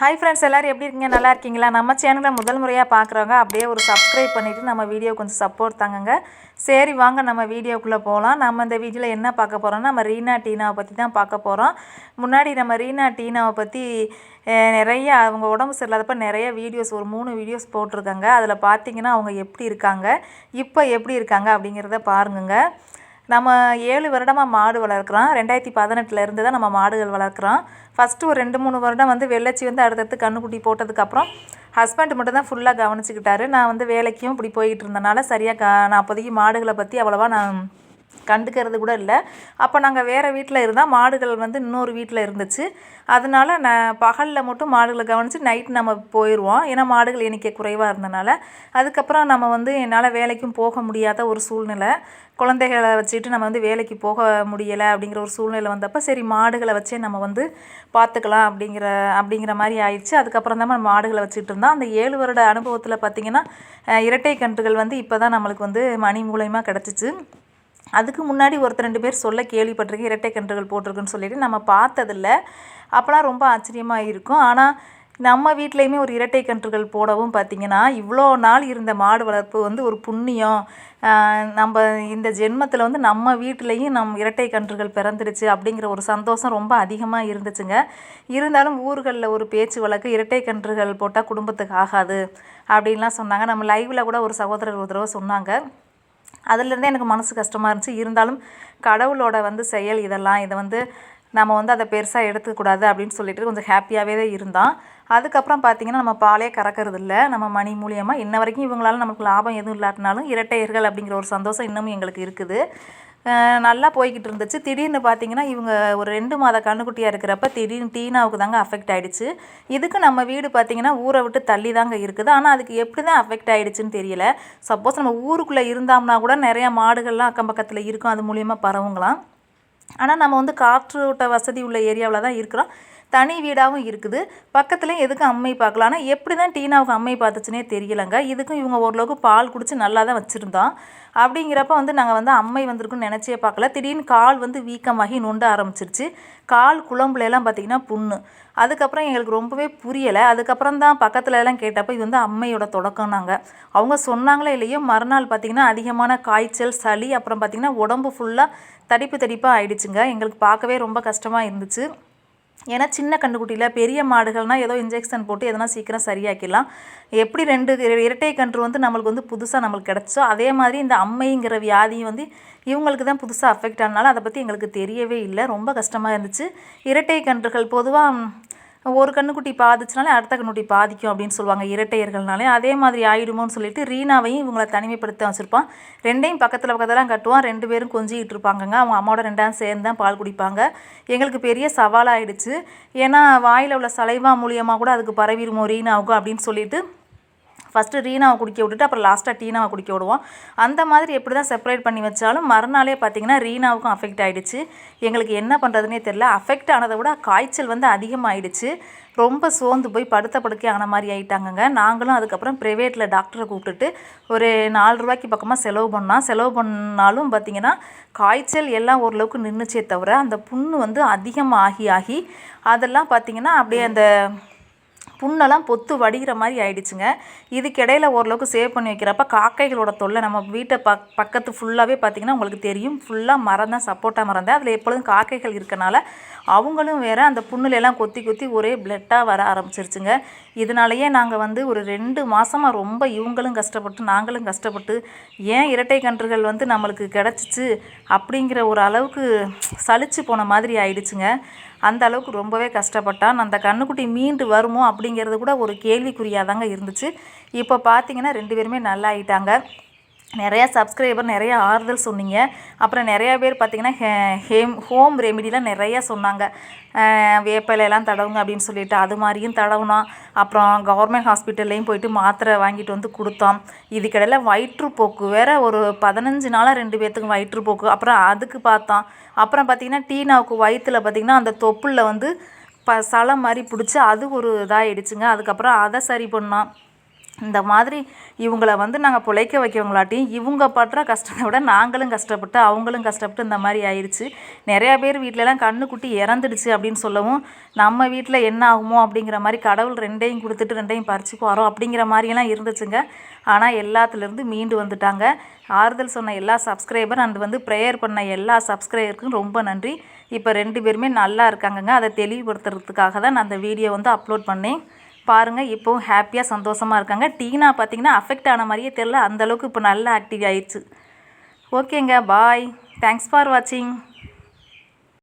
Hi friends எல்லோரும் எப்படி இருக்கீங்க? நல்லா இருக்கீங்களா? நம்ம சேனலை முதல் முறையாக பார்க்குறவங்க அப்படியே ஒரு சப்ஸ்கிரைப் பண்ணிவிட்டு நம்ம வீடியோ கொஞ்சம் சப்போர்ட் தாங்கங்க. சரி வாங்க நம்ம வீடியோக்குள்ளே போகலாம் நம்ம இந்த வீடியோவில் என்ன பார்க்க போகிறோம்னா நம்ம ரீனா டீனாவை பற்றி தான் பார்க்க போகிறோம் முன்னாடி நம்ம ரீனா டீனாவை பற்றி நிறைய அவங்க உடம்பு சரியில்லாதப்ப நிறைய வீடியோஸ் ஒரு மூணு வீடியோஸ் போட்டிருக்காங்க. அதில் பார்த்தீங்கன்னா அவங்க எப்படி இருக்காங்க? இப்போ எப்படி இருக்காங்க அப்படிங்கிறத பாருங்கங்க. நம்ம ஏழு வருடமாக மாடு வளர்க்குறோம். ரெண்டாயிரத்தி பதினெட்டில் இருந்து தான் நம்ம மாடுகள் வளர்க்குறோம். ஃபஸ்ட்டு ஒரு ரெண்டு மூணு வருடம் வந்து வெள்ளச்சி வந்து அடுத்தடுத்து கண்ணுக்குட்டி போட்டதுக்கப்புறம் ஹஸ்பண்ட் மட்டும் தான் ஃபுல்லாக கவனிச்சுக்கிட்டாரு. நான் வந்து வேலைக்கும் இப்படி போய்கிட்டு இருந்தனால சரியாக நான் அப்போதைக்கு மாடுகளை பற்றி அவ்வளோவா நான் கண்டுக்கிறது கூட இல்லை. அப்போ நாங்கள் வேறு வீட்டில் இருந்தால் மாடுகள் வந்து இன்னொரு வீட்டில் இருந்துச்சு. அதனால நான் பகலில் மட்டும் மாடுகளை கவனித்து நைட் நம்ம போயிடுவோம் ஏன்னா மாடுகள் எண்ணிக்கை குறைவாக இருந்தனால. அதுக்கப்புறம் நம்ம வந்து என்னால் வேலைக்கும் போக முடியாத ஒரு சூழ்நிலை. குழந்தைகளை வச்சுட்டு நம்ம வந்து வேலைக்கு போக முடியலை அப்படிங்கிற ஒரு சூழ்நிலை வந்தப்போ சரி மாடுகளை வச்சே நம்ம வந்து பார்த்துக்கலாம் அப்படிங்கிற அப்படிங்கிற மாதிரி ஆயிடுச்சு. அதுக்கப்புறம் தான் நம்ம மாடுகளை வச்சுட்டு இருந்தோம். அந்த ஏழு வருட அனுபவத்தில் பார்த்திங்கன்னா இரட்டை கன்றுகள் வந்து இப்போ தான் நம்மளுக்கு வந்து மணி மூலயமா கிடச்சிச்சு. அதுக்கு முன்னாடி ஒருத்தர் ரெண்டு பேர் சொல்ல கேள்விப்பட்டிருக்கேன் இரட்டை கன்றுகள் போட்டிருக்குன்னு சொல்லிட்டு நம்ம பார்த்ததில்ல. அப்போலாம் ரொம்ப ஆச்சரியமாக இருக்கும். ஆனால் நம்ம வீட்லேயுமே ஒரு இரட்டை கன்றுகள் போடவும் பார்த்திங்கன்னா இவ்வளோ நாள் இருந்த மாடு வளர்ப்பு வந்து ஒரு புண்ணியம். நம்ம இந்த ஜென்மத்தில் வந்து நம்ம வீட்டிலையும் நம் இரட்டை கன்றுகள் பிறந்துடுச்சு அப்படிங்கிற ஒரு சந்தோஷம் ரொம்ப அதிகமாக இருந்துச்சுங்க. இருந்தாலும் ஊர்களில் ஒரு பேச்சு வழக்கு இரட்டை கன்றுகள் போட்டால் குடும்பத்துக்கு ஆகாது அப்படின்லாம் சொன்னாங்க. நம்ம லைவில் கூட ஒரு சகோதரர் ஒரு தடவை சொன்னாங்க. அதுலேருந்தே எனக்கு மனசு கஷ்டமாக இருந்துச்சு. இருந்தாலும் கடவுளோட வந்து செயல் இதெல்லாம் இதை வந்து நம்ம வந்து அதை பெருசாக எடுத்துக்கூடாது அப்படின்னு சொல்லிட்டு கொஞ்சம் ஹாப்பியாகவே தான் இருந்தான். அதுக்கப்புறம் பார்த்திங்கன்னா நம்ம பாலே கறக்கிறது இல்லை நம்ம மணி மூலியமாக இன்ன வரைக்கும் இவங்களால நமக்கு லாபம் எதுவும் இல்லாட்டினாலும் இரட்டையர்கள் அப்படிங்கிற ஒரு சந்தோஷம் இன்னமும் எங்களுக்கு இருக்குது. நல்லா போய்கிட்டு இருந்துச்சு திடீர்னு பார்த்தீங்கன்னா இவங்க ஒரு ரெண்டு மாத கண்ணுக்குட்டியாக இருக்கிறப்ப திடீர்னு டீனாவுக்கு தாங்க அஃபெக்ட் ஆகிடுச்சு இதுக்கு நம்ம வீடு பார்த்தீங்கன்னா ஊரை விட்டு தள்ளி தாங்க இருக்குது. ஆனால் அதுக்கு எப்படி தான் அஃபெக்ட் ஆகிடுச்சின்னு தெரியல. சப்போஸ் நம்ம ஊருக்குள்ளே இருந்தோம்னா கூட நிறைய மாடுகள்லாம் அக்கம் பக்கத்தில் இருக்கும். அது மூலியமாக பரவுங்களாம். ஆனால் நம்ம வந்து காற்றோட்ட வசதி உள்ள ஏரியாவில் தான் இருக்கிறோம். தனி வீடாகவும் இருக்குது. பக்கத்துலேயும் எதுக்கு அம்மை பார்க்கலாம் ஆனால் எப்படி தான் டீனாவுக்கு அம்மை பார்த்துச்சுனே தெரியலங்க. இதுக்கும் இவங்க ஓரளவுக்கு பால் குடிச்சு நல்லா தான் வச்சுருந்தோம் அப்படிங்கிறப்ப வந்து நாங்கள் வந்து அம்மை வந்திருக்குன்னு நினச்சே பார்க்கல. திடீர்னு கால் வந்து வீக்கமாகி நொண்ட ஆரம்பிச்சிருச்சு. கால் குழம்புலலாம் பார்த்தீங்கன்னா பார்த்திங்கன்னா புண்ணு. அதுக்கப்புறம் எங்களுக்கு ரொம்பவே புரியலை. அதுக்கப்புறம் தான் பக்கத்துல எல்லாம் கேட்டப்போ இது வந்து அம்மையோட தொடக்கம்னாங்க அவங்க சொன்னாங்களே இல்லையோ மறுநாள் பார்த்திங்கன்னா அதிகமான காய்ச்சல் சளி அப்புறம் பார்த்திங்கன்னா உடம்பு ஃபுல்லாக தடிப்பு தடிப்பாக ஆயிடுச்சுங்க. எங்களுக்கு பார்க்கவே ரொம்ப கஷ்டமாக இருந்துச்சு. ஏன்னா சின்ன கன்றுக்குட்டியில் பெரிய மாடுகள்னால் ஏதோ இன்ஜெக்ஷன் போட்டு எதனா சீக்கிரம் சரியாக்கிடலாம். எப்படி ரெண்டு இர- இரட்டை கன்று வந்து நம்மளுக்கு வந்து புதுசாக நம்மளுக்கு கிடச்சோ அதே மாதிரி இந்த அம்மைங்கிற வியாதியும் வந்து இவங்களுக்கு தான் புதுசாக அஃபெக்ட் ஆனாலும் அதை பற்றி எங்களுக்கு தெரியவே இல்லை. ரொம்ப கஷ்டமாக இருந்துச்சு. இரட்டை கன்றுகள் பொதுவாக ஒரு கண்ணுக்குட்டி பாதிச்சுனாலே அடுத்த கண்ணுக்குட்டி பாதிக்கும் அப்படின்னு சொல்லுவாங்க இரட்டையர்கள்னாலே. அதே மாதிரி ஆயிடுமோன்னு சொல்லிட்டு ரீனாவையும் இவங்களை தனிமைப்படுத்த வச்சுருப்பான். ரெண்டையும் பக்கத்தில் பக்கத்தில் கட்டுவான். ரெண்டு பேரும் கொஞ்சிக்கிட்டு இருப்பாங்கங்க. அவங்க அம்மாவோட ரெண்டாம் சேர்ந்து தான் பால் குடிப்பாங்க. எங்களுக்கு பெரிய சவாலாகிடுச்சு ஏன்னா வாயில் உள்ள சலைவா மூலியமாக கூட அதுக்கு பரவிடுமோ ரீனாவுக்கும் அப்படின்னு சொல்லிட்டு ஃபஸ்ட்டு ரீனாவை குடிக்க விட்டுட்டு அப்புறம் லாஸ்ட்டாக டீனாவை குடிக்க விடுவோம். அந்த மாதிரி எப்படி தான் செப்பரேட் பண்ணி வச்சாலும் மறுநாளே பார்த்தீங்கன்னா ரீனாவுக்கும் அஃபெக்ட் ஆகிடுச்சு எங்களுக்கு என்ன பண்ணுறதுனே தெரில அஃபெக்ட் ஆனதை விட காய்ச்சல் வந்து அதிகமாகிடுச்சு ரொம்ப சோர்ந்து போய் படுத்த படுக்கை ஆன மாதிரி ஆகிட்டாங்கங்க நாங்களும் அதுக்கப்புறம் ப்ரைவேட்டில் டாக்டரை கூப்பிட்டுட்டு ஒரு நாலு ரூபாய்க்கு பக்கமாக செலவு பண்ணால் செலவு பண்ணாலும் பார்த்தீங்கன்னா காய்ச்சல் எல்லாம் ஓரளவுக்கு நின்றுச்சே தவிர அந்த புண்ணு வந்து அதிகமாக ஆகி ஆகி அதெல்லாம் பார்த்தீங்கன்னா அப்படியே அந்த புண்ணெல்லாம் பொத்து வடிகிற மாதிரி ஆயிடுச்சுங்க. இதுக்கிடையில் ஓரளவுக்கு சேவ் பண்ணி வைக்கிறப்ப காக்கைகளோட தொல்லை நம்ம வீட்டை பக் பக்கத்து ஃபுல்லாகவே பார்த்தீங்கன்னா உங்களுக்கு தெரியும். ஃபுல்லாக மரம் தான் சப்போட்டா மரம் தான். அதில் எப்பொழுதும் காக்கைகள் இருக்கனால அவங்களும் வேறு அந்த புண்ணுலெல்லாம் கொத்தி கொத்தி ஒரே பிளட்டாக வர ஆரம்பிச்சிருச்சுங்க. இதனாலேயே நாங்கள் வந்து ஒரு ரெண்டு மாதமாக ரொம்ப இவங்களும் கஷ்டப்பட்டு நாங்களும் கஷ்டப்பட்டு ஏன் இரட்டை கன்றுகள் வந்து நம்மளுக்கு கிடச்சிச்சு? அப்படிங்கிற ஒரு அளவுக்கு சலிச்சு போன மாதிரி ஆயிடுச்சுங்க. அந்த அளவுக்கு ரொம்பவே கஷ்டப்பட்டான். அந்த கண்ணுக்குட்டி மீண்டு வருமோ அப்படிங்கிறது கூட ஒரு கேள்விக்குறியாக தாங்க இருந்துச்சு. இப்போ பார்த்தீங்கன்னா ரெண்டு பேருமே நல்லா ஆயிட்டாங்க நிறையா சப்ஸ்கிரைபர் நிறைய ஆறுதல் சொன்னீங்க. அப்புறம் நிறையா பேர் பார்த்திங்கன்னா ஹே- ஹேம் ஹோம் ரெமிடிலாம் நிறையா சொன்னாங்க. வேப்பிலையெல்லாம் தடவுங்க அப்படின்னு சொல்லிட்டு அது மாதிரியும் தடவுனா அப்புறம் கவர்மெண்ட் ஹாஸ்பிட்டல்லையும் போயிட்டு மாத்திரை வாங்கிட்டு வந்து கொடுத்தோம் இதுக்கிடையில் வயிற்றுப்போக்கு வேறு ஒரு பதினஞ்சு நாளாக ரெண்டு பேர்த்துக்கும் வயிற்றுப்போக்கு. அப்புறம் அதுக்கு பார்த்தோம் அப்புறம் பார்த்திங்கன்னா டீனாவுக்கு வயிற்றில் பார்த்தீங்கன்னா அந்த தொப்புளில் வந்து ப சலை மாதிரி பிடிச்சி அது ஒரு இதாகிடுச்சுங்க அதுக்கப்புறம் அதை சரி பண்ணோம் இந்த மாதிரி இவங்கள வந்து நாங்கள் பிழைக்க வைக்கவங்களாட்டியும் இவங்க படுற கஷ்டத்தை விட நாங்களும் கஷ்டப்பட்டு அவங்களும் கஷ்டப்பட்டு இந்த மாதிரி ஆயிடுச்சு நிறையா பேர் வீட்டிலலாம் கண்ணுக்குட்டி இறந்துடுச்சு அப்படின்னு சொல்லவும் நம்ம வீட்டில் என்ன ஆகுமோ அப்படிங்கிற மாதிரி கடவுள் ரெண்டையும் கொடுத்துட்டு ரெண்டையும் பறிச்சுக்குவாரோ அப்படிங்கிற மாதிரியெல்லாம் இருந்துச்சுங்க. ஆனால் எல்லாத்துலேருந்து மீண்டு வந்துட்டாங்க. ஆறுதல் சொன்ன எல்லா சப்ஸ்கிரைபர் அண்ட் வந்து ப்ரேயர் பண்ண எல்லா சப்ஸ்கிரைபருக்கும் ரொம்ப நன்றி. இப்போ ரெண்டு பேருமே நல்லா இருக்காங்கங்க. அதை தெளிவுபடுத்துறதுக்காக தான் நான் அந்த வீடியோ வந்து அப்லோட் பண்ணேன். பாருங்கள் இப்போவும் ஹாப்பியாக சந்தோஷமாக இருக்காங்க. டீனா பார்த்தீங்கன்னா அஃபெக்ட் ஆன மாதிரியே தெரில அந்தளவுக்கு இப்போ நல்லா ஆக்டிவ் ஆயிடுச்சு. ஓகேங்க பாய் தேங்க்ஸ் ஃபார் வாட்சிங்